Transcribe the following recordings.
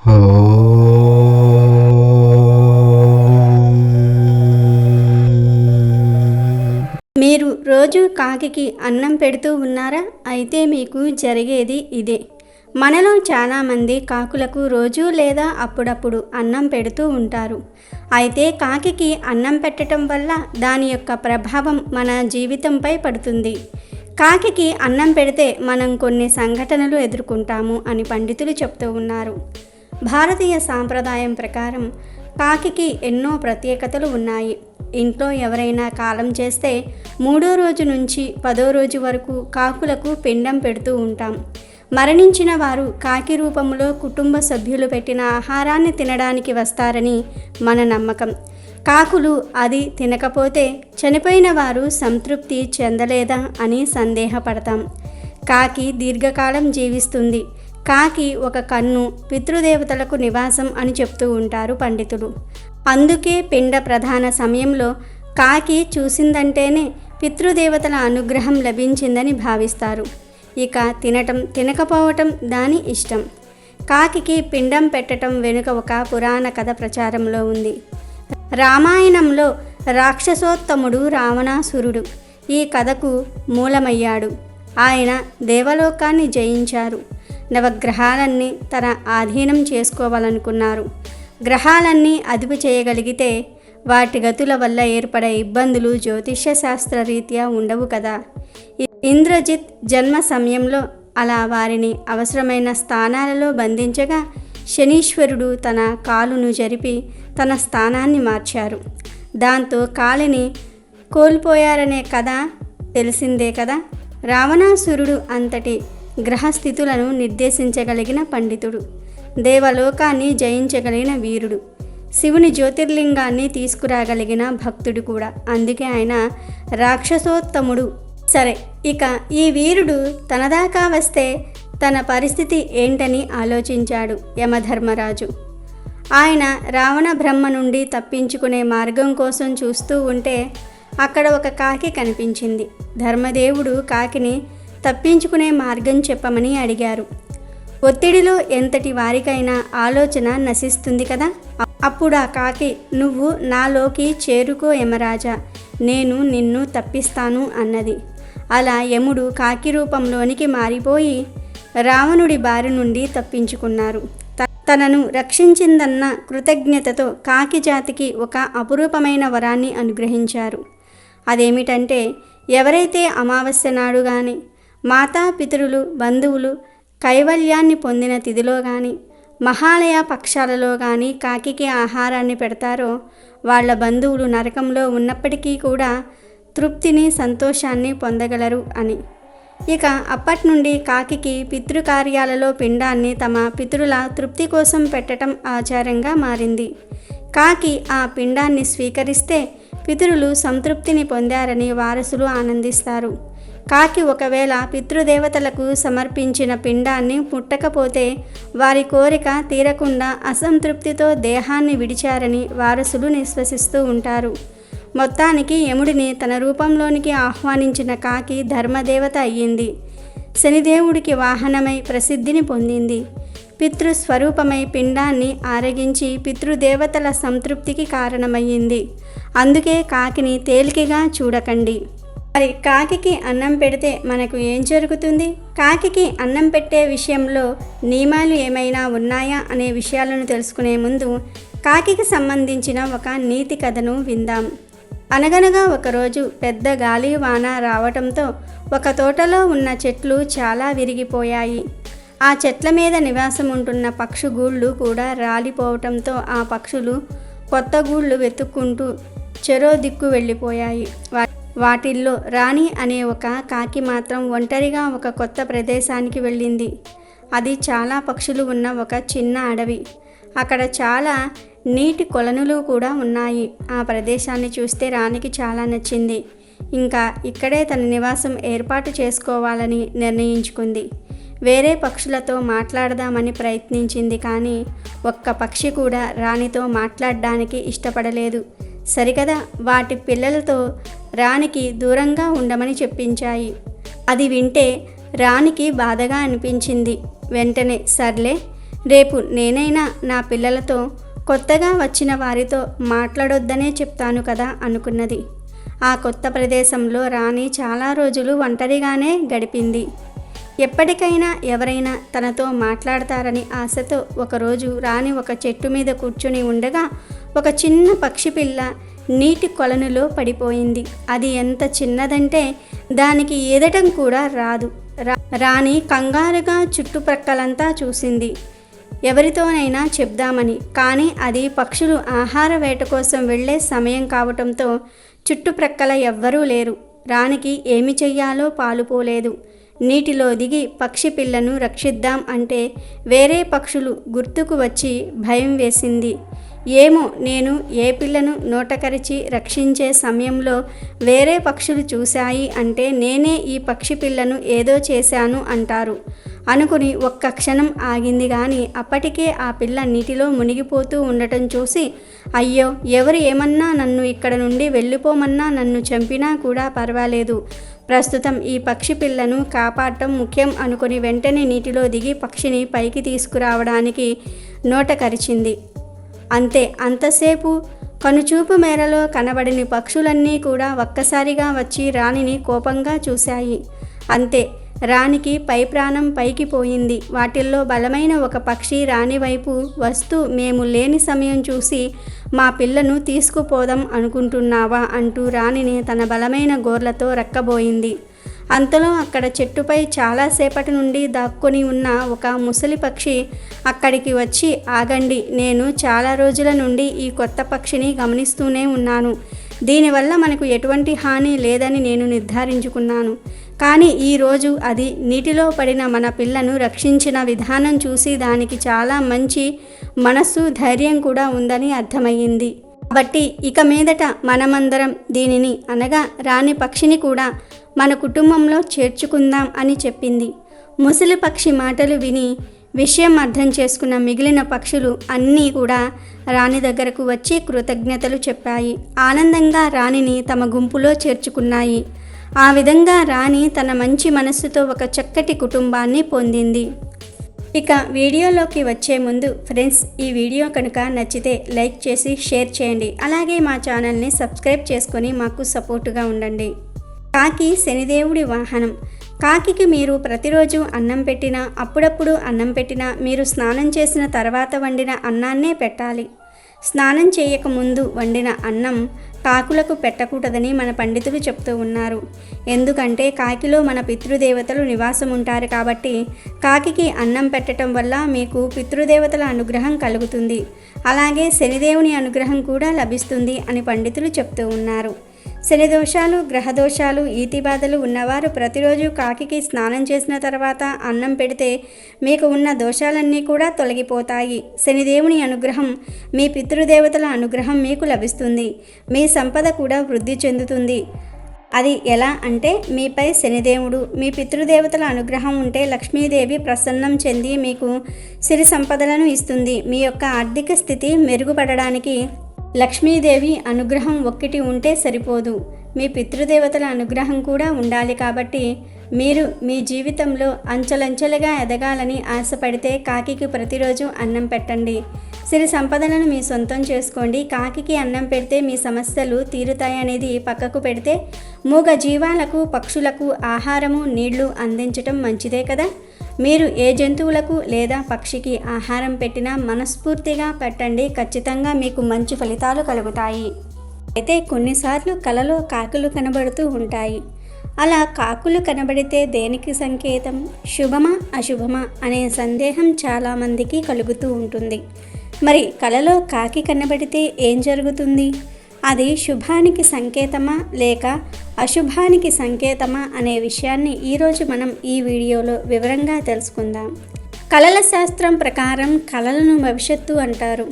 మీరు రోజు కాకికి అన్నం పెడుతూ ఉన్నారా? అయితే మీకు జరిగేది ఇదే. మనలో చాలామంది కాకులకు రోజు లేదా అప్పుడప్పుడు అన్నం పెడుతూ ఉంటారు. అయితే కాకికి అన్నం పెట్టడం వల్ల దాని యొక్క ప్రభావం మన జీవితంపై పడుతుంది. కాకికి అన్నం పెడితే మనం కొన్ని సంఘటనలు ఎదుర్కొంటాము అని పండితులు చెప్తూ ఉన్నారు. భారతీయ సాంప్రదాయం ప్రకారం కాకికి ఎన్నో ప్రత్యేకతలు ఉన్నాయి. ఇంట్లో ఎవరైనా కాలం చేస్తే మూడో రోజు నుంచి పదో రోజు వరకు కాకులకు పిండం పెడుతూ ఉంటాం. మరణించిన వారు కాకి రూపంలో కుటుంబ సభ్యులు పెట్టిన ఆహారాన్ని తినడానికి వస్తారని మన నమ్మకం. కాకులు అది తినకపోతే చనిపోయిన వారు సంతృప్తి చెందలేదా అని సందేహపడతాం. కాకి దీర్ఘకాలం జీవిస్తుంది. కాకి ఒక కన్ను పితృదేవతలకు నివాసం అని చెప్తూ ఉంటారు పండితులు అందుకే పిండ ప్రధాన సమయంలో కాకి చూసిందంటేనే పితృదేవతల అనుగ్రహం లభించిందని భావిస్తారు. ఇక తినటం తినకపోవటం దాని ఇష్టం. కాకి పిండం పెట్టటం వెనుక ఒక పురాణ కథ ప్రచారంలో ఉంది. రామాయణంలో రాక్షసోత్తముడు రావణాసురుడు ఈ కథకు మూలమయ్యాడు. ఆయన దేవలోకాన్ని జయించారు. నవగ్రహాలన్నీ తన ఆధీనం చేసుకోవాలనుకున్నారు. గ్రహాలన్నీ అదుపు చేయగలిగితే వాటి గతుల వల్ల ఏర్పడే ఇబ్బందులు జ్యోతిష్య శాస్త్ర రీత్యా ఉండవు కదా. ఇంద్రజిత్ జన్మ సమయంలో అలా వారిని అవసరమైన స్థానాలలో బంధించగా శనీశ్వరుడు తన కాలును జరిపి తన స్థానాన్ని మార్చారు. దాంతో కాలిని కోల్పోయారనే కథ తెలిసిందే కదా. రావణాసురుడు అంతటి గ్రహస్థితులను నిర్దేశించగలిగిన పండితుడు. దేవలోకాన్ని జయించగలిగిన వీరుడు. శివుని జ్యోతిర్లింగాన్ని తీసుకురాగలిగిన భక్తుడు కూడా. అందుకే ఆయన రాక్షసోత్తముడు. సరే ఇక ఈ వీరుడు తనదాకా వస్తే తన పరిస్థితి ఏంటని ఆలోచించాడు యమధర్మరాజు. ఆయన రావణ బ్రహ్మ నుండి తప్పించుకునే మార్గం కోసం చూస్తూ ఉంటే అక్కడ ఒక కాకి కనిపించింది. ధర్మదేవుడు కాకిని తప్పించుకునే మార్గం చెప్పమని అడిగారు. ఒత్తిడిలో ఎంతటి వారికైనా ఆలోచన నశిస్తుంది కదా? అప్పుడు ఆ కాకి నువ్వు నాలోకి చేరుకో యమరాజా నేను నిన్ను తప్పిస్తాను అన్నది. అలా యముడు కాకి రూపంలోనికి మారిపోయి రావణుడి బారి నుండి తప్పించుకున్నారు. తనను రక్షించిందన్న కృతజ్ఞతతో కాకి జాతికి ఒక అపురూపమైన వరాన్ని అనుగ్రహించారు. అదేమిటంటే ఎవరైతే అమావాస్య నాడు కానీ మాతాపితరులు బంధువులు కైవల్యాన్ని పొందిన తిథిలో కానీ మహాలయ పక్షాలలో కానీ కాకికి ఆహారాన్ని పెడతారో వాళ్ళ బంధువులు నరకంలో ఉన్నప్పటికీ కూడా తృప్తిని సంతోషాన్ని పొందగలరు అని. ఇక అప్పటి నుండి కాకికి పితృకార్యాలలో పిండాన్ని తమ పితృల తృప్తి కోసం పెట్టడం ఆచారంగా మారింది. కాకి ఆ పిండాన్ని స్వీకరిస్తే పితరులు సంతృప్తిని పొందారని వారసులు ఆనందిస్తారు. కాకి ఒకవేళ పితృదేవతలకు సమర్పించిన పిండాన్ని ముట్టకపోతే వారి కోరిక తీరకుండా అసంతృప్తితో దేహాన్ని విడిచారని వారసులు నిశ్వసిస్తూ ఉంటారు. మొత్తానికి యముడిని తన రూపంలోనికి ఆహ్వానించిన కాకి ధర్మదేవత అయ్యింది. శనిదేవుడికి వాహనమై ప్రసిద్ధిని పొందింది. పితృస్వరూపమై పిండాన్ని ఆరగించి పితృదేవతల సంతృప్తికి కారణమయ్యింది. అందుకే కాకిని తేలికగా చూడకండి. మరి కాకికి అన్నం పెడితే మనకు ఏం జరుగుతుంది? కాకికి అన్నం పెట్టే విషయంలో నియమాలు ఏమైనా ఉన్నాయా అనే విషయాలను తెలుసుకునే ముందు కాకికి సంబంధించిన ఒక నీతి కథను విందాం. అనగనగా ఒకరోజు పెద్ద గాలి వాన రావటంతో ఒక తోటలో ఉన్న చెట్లు చాలా విరిగిపోయాయి. ఆ చెట్ల మీద నివాసం ఉంటున్న పక్షుగూళ్ళు కూడా రాలిపోవటంతో ఆ పక్షులు కొత్త గూళ్ళు వెతుక్కుంటూ చెరో దిక్కు వెళ్ళిపోయాయి. వాటిల్లో రాణి అనే ఒక కాకి మాత్రం ఒంటరిగా ఒక కొత్త ప్రదేశానికి వెళ్ళింది. అది చాలా పక్షులు ఉన్న ఒక చిన్న అడవి. అక్కడ చాలా నీటి కొలనులు కూడా ఉన్నాయి. ఆ ప్రదేశాన్ని చూస్తే రాణికి చాలా నచ్చింది. ఇంకా ఇక్కడే తన నివాసం ఏర్పాటు చేసుకోవాలని నిర్ణయించుకుంది. వేరే పక్షులతో మాట్లాడదామని ప్రయత్నించింది కానీ ఒక్క పక్షి కూడా రాణితో మాట్లాడడానికి ఇష్టపడలేదు. సరికదా వాటి పిల్లలతో రాణికి దూరంగా ఉండమని చెప్పించాయి. అది వింటే రాణికి బాధగా అనిపించింది. వెంటనే సర్లే రేపు నేనైనా నా పిల్లలతో కొత్తగా వచ్చిన వారితో మాట్లాడొద్దనే చెప్తాను కదా అనుకున్నది. ఆ కొత్త ప్రదేశంలో రాణి చాలా రోజులు ఒంటరిగానే గడిపింది. ఎప్పటికైనా ఎవరైనా తనతో మాట్లాడతారని ఆశతో ఒకరోజు రాణి ఒక చెట్టు మీద కూర్చుని ఉండగా ఒక చిన్న పక్షి పిల్ల నీటి కొలనులో పడిపోయింది. అది ఎంత చిన్నదంటే దానికి ఈదటం కూడా రాదు. రా- రాణి కంగారుగా చుట్టుప్రక్కలంతా చూసింది. ఎవరితోనైనా చెప్దామని. కానీ అది పక్షులు ఆహార వేట కోసం వెళ్ళే సమయం కావటంతో చుట్టుప్రక్కల ఎవ్వరూ లేరు. రాణికి ఏమి చెయ్యాలో పాలుపోలేదు నీటిలో దిగి పక్షి పిల్లను రక్షిద్దాం అంటే వేరే పక్షులు గుర్తుకు వచ్చి భయం వేసింది. ఏమో నేను ఏ పిల్లను నోటకరిచి రక్షించే సమయంలో వేరే పక్షులు చూశాయి అంటే నేనే ఈ పక్షి పిల్లను ఏదో చేశాను అంటారు. అనుకుని ఒక్క క్షణం ఆగింది కానీ అప్పటికే ఆ పిల్ల నీటిలో మునిగిపోతూ ఉండటం చూసి అయ్యో ఎవరు ఏమన్నా నన్ను ఇక్కడ నుండి వెళ్ళిపోమన్నా నన్ను చంపినా కూడా పర్వాలేదు. ప్రస్తుతం ఈ పక్షి పిల్లను కాపాడటం ముఖ్యం అనుకుని వెంటనే నీటిలో దిగి పక్షిని పైకి తీసుకురావడానికి నోట కరిచింది. అంతే అంతసేపు కనుచూపు మేరలో కనబడిన పక్షులన్నీ కూడా ఒక్కసారిగా వచ్చి రాణిని కోపంగా చూశాయి. అంతే రాణికి పై ప్రాణం పైకి పోయింది. వాటిల్లో బలమైన ఒక పక్షి రాణి వైపు వస్తూ మేము లేని సమయం చూసి మా పిల్లను తీసుకుపోదాం అనుకుంటున్నావా? అంటూ రాణిని తన బలమైన గోర్లతో రక్కబోయింది అంతలో అక్కడ చెట్టుపై చాలాసేపటి నుండి దాక్కుని ఉన్న ఒక ముసలి పక్షి అక్కడికి వచ్చి ఆగండి నేను చాలా రోజుల నుండి ఈ కొత్త పక్షిని గమనిస్తూనే ఉన్నాను. దీనివల్ల మనకు ఎటువంటి హాని లేదని నేను నిర్ధారించుకున్నాను. కానీ ఈరోజు అది నీటిలో పడిన మన పిల్లను రక్షించిన విధానం చూసి దానికి చాలా మంచి మనస్సు ధైర్యం కూడా ఉందని అర్థమయ్యింది. కాబట్టి ఇక మీదట మనమందరం దీనిని అనగా రాణి పక్షిని కూడా మన కుటుంబంలో చేర్చుకుందాం అని చెప్పింది. ముసలి పక్షి మాటలు విని విషయం అర్థం చేసుకున్న మిగిలిన పక్షులు అన్నీ కూడా రాణి దగ్గరకు వచ్చి కృతజ్ఞతలు చెప్పాయి. ఆనందంగా రాణిని తమ గుంపులో చేర్చుకున్నాయి. ఆ విధంగా రాణి తన మంచి మనస్సుతో ఒక చక్కటి కుటుంబాన్ని పొందింది. ఇక వీడియోలోకి వచ్చే ముందు ఫ్రెండ్స్ ఈ వీడియో కనుక నచ్చితే లైక్ చేసి షేర్ చేయండి. అలాగే మా ఛానల్ని సబ్స్క్రైబ్ చేసుకొని మాకు సపోర్టుగా ఉండండి. కాకి శనిదేవుడి వాహనం. కాకికి మీరు ప్రతిరోజు అన్నం పెట్టినా అప్పుడప్పుడు అన్నం పెట్టినా మీరు స్నానం చేసిన తర్వాత వండిన అన్నాన్నే పెట్టాలి. స్నానం చేయకముందు వండిన అన్నం కాకులకు పెట్టకూడదని మన పండితులు చెప్తూ ఉన్నారు. ఎందుకంటే కాకిలో మన పితృదేవతలు నివాసం ఉంటారు కాబట్టి కాకికి అన్నం పెట్టడం వల్ల మీకు పితృదేవతల అనుగ్రహం కలుగుతుంది. అలాగే శనిదేవుని అనుగ్రహం కూడా లభిస్తుంది అని పండితులు చెప్తూ ఉన్నారు. శని దోషాలు గ్రహదోషాలు ఈతి బాధలు ఉన్నవారు ప్రతిరోజు కాకికి స్నానం చేసిన తర్వాత అన్నం పెడితే మీకు ఉన్న దోషాలన్నీ కూడా తొలగిపోతాయి. శనిదేవుని అనుగ్రహం మీ పితృదేవతల అనుగ్రహం మీకు లభిస్తుంది. మీ సంపద కూడా వృద్ధి చెందుతుంది. అది ఎలా అంటే మీపై శనిదేవుడు మీ పితృదేవతల అనుగ్రహం ఉంటే లక్ష్మీదేవి ప్రసన్నం చెంది మీకు సిరి సంపదలను ఇస్తుంది. మీ యొక్క ఆర్థిక స్థితి మెరుగుపడడానికి లక్ష్మీదేవి అనుగ్రహం ఒక్కటి ఉంటే సరిపోదు. మీ పితృదేవతల అనుగ్రహం కూడా ఉండాలి కాబట్టి మీరు మీ జీవితంలో అంచెలంచెలుగా ఎదగాలని ఆశపడితే కాకికి ప్రతిరోజు అన్నం పెట్టండి. సిరి సంపదలను మీ సొంతం చేసుకోండి. కాకికి అన్నం పెడితే మీ సమస్యలు తీరుతాయనేది పక్కకు పెడితే మూగ జీవాలకు పక్షులకు ఆహారము నీళ్ళు అందించటం మంచిదే కదా? మీరు ఏ జంతువులకు లేదా పక్షికి ఆహారం పెట్టినా మనస్ఫూర్తిగా పెట్టండి. ఖచ్చితంగా మీకు మంచి ఫలితాలు కలుగుతాయి. అయితే కొన్నిసార్లు కలలో కాకులు కనబడుతూ ఉంటాయి. అలా కాకులు కనబడితే దేనికి సంకేతం? శుభమా అశుభమా అనే సందేహం చాలామందికి కలుగుతూ ఉంటుంది. మరి కలలో కాకి కనబడితే ఏం జరుగుతుంది? అది శుభానికి సంకేతమా లేక అశుభానికి సంకేతమా అనే విషయాన్ని ఈరోజు మనం ఈ వీడియోలో వివరంగా తెలుసుకుందాం. కళల శాస్త్రం ప్రకారం కళలను భవిష్యత్తు అంటారు.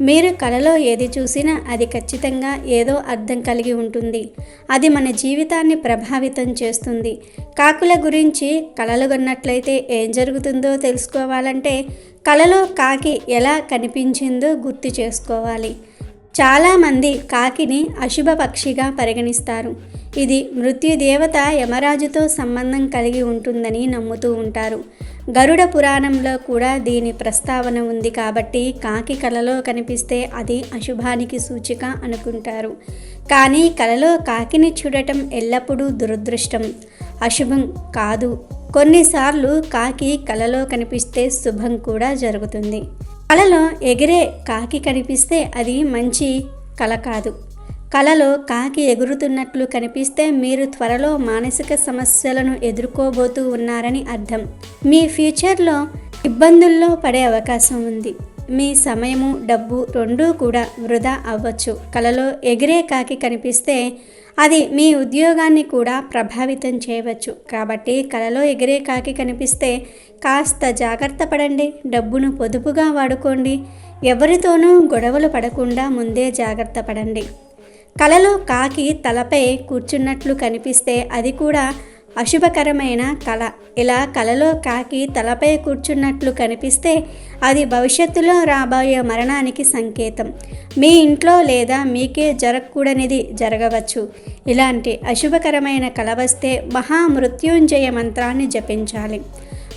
మీరు కళలో ఏది చూసినా అది ఖచ్చితంగా ఏదో అర్థం కలిగి ఉంటుంది. అది మన జీవితాన్ని ప్రభావితం చేస్తుంది. కాకుల గురించి కళలు కొన్నట్లయితే ఏం జరుగుతుందో తెలుసుకోవాలంటే కళలో కాకి ఎలా కనిపించిందో గుర్తు చేసుకోవాలి. చాలామంది కాకిని అశుభ పక్షిగా పరిగణిస్తారు. ఇది మృత్యుదేవత యమరాజుతో సంబంధం కలిగి ఉంటుందని నమ్ముతూ ఉంటారు. గరుడ పురాణంలో కూడా దీని ప్రస్తావన ఉంది కాబట్టి కాకి కలలో కనిపిస్తే అది అశుభానికి సూచిక అనుకుంటారు. కానీ కలలో కాకిని చూడటం ఎల్లప్పుడూ దురదృష్టం. అశుభం కాదు. కొన్నిసార్లు కాకి కలలో కనిపిస్తే శుభం కూడా జరుగుతుంది. కలలో ఎగిరే కాకి కనిపిస్తే అది మంచి కళ కాదు. కలలో కాకి ఎగురుతున్నట్లు కనిపిస్తే మీరు త్వరలో మానసిక సమస్యలను ఎదుర్కోబోతూ ఉన్నారని అర్థం. మీ ఫ్యూచర్లో ఇబ్బందుల్లో పడే అవకాశం ఉంది. మీ సమయము డబ్బు రెండూ కూడా వృధా అవ్వచ్చు. కలలో ఎగిరే కాకి కనిపిస్తే అది మీ ఉద్యోగాన్ని కూడా ప్రభావితం చేయవచ్చు. కాబట్టి కలలో ఎగిరే కాకి కనిపిస్తే కాస్త జాగ్రత్త పడండి డబ్బును పొదుపుగా వాడుకోండి ఎవరితోనూ గొడవలు పడకుండా ముందే జాగ్రత్త పడండి. కలలో కాకి తలపై కూర్చున్నట్లు కనిపిస్తే అది కూడా అశుభకరమైన కళ. ఇలా కలలో కాకి తలపై కూర్చున్నట్లు కనిపిస్తే అది భవిష్యత్తులో రాబోయే మరణానికి సంకేతం. మీ ఇంట్లో లేదా మీకే జరగకూడనిది జరగవచ్చు. ఇలాంటి అశుభకరమైన కళ వస్తే మహామృత్యుంజయ మంత్రాన్ని జపించాలి.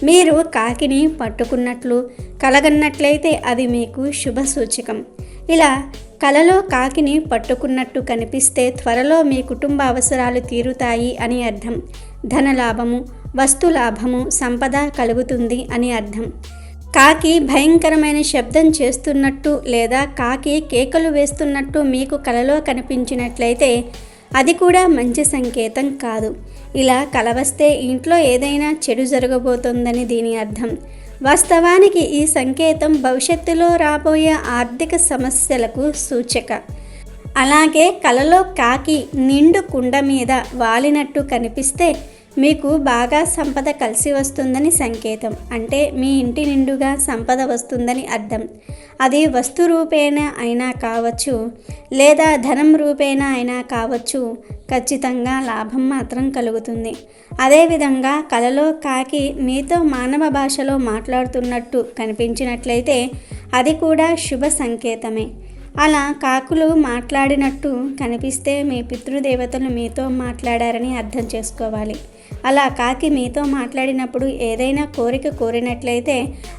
మీరు కాకిని పట్టుకున్నట్లు కలగన్నట్లయితే అది మీకు శుభ సూచకం ఇలా కలలో కాకిని పట్టుకున్నట్టు కనిపిస్తే త్వరలో మీ కుటుంబ అవసరాలు తీరుతాయి అని అర్థం. ధనలాభము వస్తులాభము సంపద కలుగుతుంది అని అర్థం. కాకి భయంకరమైన శబ్దం చేస్తున్నట్టు లేదా కాకి కేకలు వేస్తున్నట్టు మీకు కలలో కనిపించినట్లయితే అది కూడా మంచి సంకేతం కాదు. ఇలా కలవస్తే ఇంట్లో ఏదైనా చెడు జరగబోతోందని దీని అర్థం. వాస్తవానికి ఈ సంకేతం భవిష్యత్తులో రాబోయే ఆర్థిక సమస్యలకు సూచక. అలాగే కలలో కాకి నిండు కుండ మీద వాలినట్టు కనిపిస్తే మీకు బాగా సంపద కలిసి వస్తుందని సంకేతం. అంటే మీ ఇంటి నిండుగా సంపద వస్తుందని అర్థం. అది వస్తు రూపేణ అయినా కావచ్చు లేదా ధనం రూపేణ అయినా కావచ్చు ఖచ్చితంగా లాభం మాత్రం కలుగుతుంది. అదేవిధంగా కలలో కాకి మీతో మానవ భాషలో మాట్లాడుతున్నట్టు కనిపించినట్లయితే అది కూడా శుభ సంకేతమే. అలా కాకులు మాట్లాడినట్టు కనిపిస్తే మీ పితృదేవతలు మీతో మాట్లాడారని అర్థం చేసుకోవాలి. అలా కాకి మీతో మాట్లాడినప్పుడు ఏదైనా కోరిక కోరినట్లయితే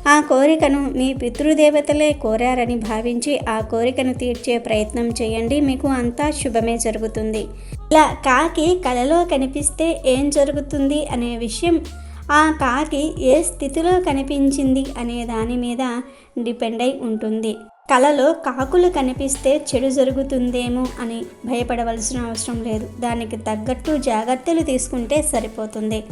ఆ కోరికను మీ పితృదేవతలే కోరారని భావించి ఆ కోరికను తీర్చే ప్రయత్నం చేయండి. మీకు అంతా శుభమే జరుగుతుంది. ఇలా కాకి కలలో కనిపిస్తే ఏం జరుగుతుంది అనే విషయం ఆ కాకి ఏ స్థితిలో కనిపించింది అనే దాని మీద డిపెండ్ అయి ఉంటుంది. కలలో కాకులు కనిపిస్తే చెడు జరుగుతుందేమో అని భయపడవలసిన అవసరం లేదు. దానికి తగ్గట్టు జాగ్రత్తలు తీసుకుంటే సరిపోతుంది.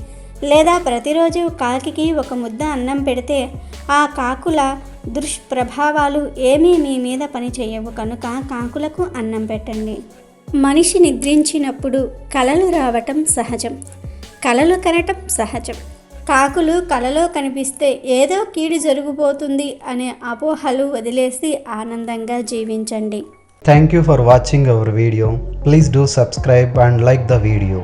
లేదా ప్రతిరోజు కాకికి ఒక ముద్ద అన్నం పెడితే ఆ కాకుల దుష్ప్రభావాలు ఏమీ మీ మీద పని చేయవు కనుక కాకులకు అన్నం పెట్టండి. మనిషి నిద్రించినప్పుడు కలలు రావటం సహజం. కలలు కనటం సహజం. కాకులు కలలో కనిపిస్తే ఏదో కీడు జరుగుబోతుంది అనే అపోహలు వదిలేసి ఆనందంగా జీవించండి. Thank you for watching our video please do subscribe and like the video